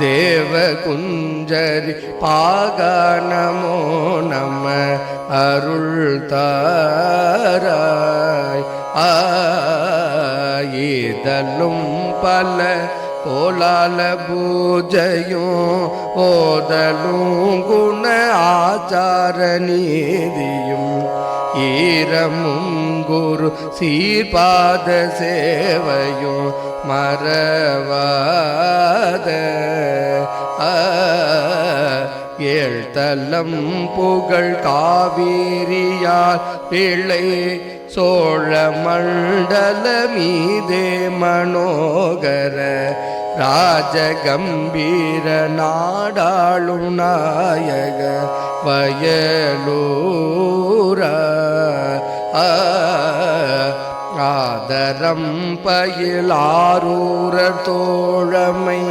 தேவகுஞ்சரி பாகனமோ நம அருள் தாராய் ஆயிதலும் பல கோலால பூஜையும் ஓதலும் குண ஆச்சார நீதியும் ஈரமும் குரு சீர்பாத சேவையும் மறவாத ஏழ்தலம் புகழ் காவேரியார் பிள்ளை சோழ மண்டல மீதே மனோகர ராஜகம்பீர நாடாளும் நாயக வயலூர. ஆதரம் பயிலாரூர தோழமை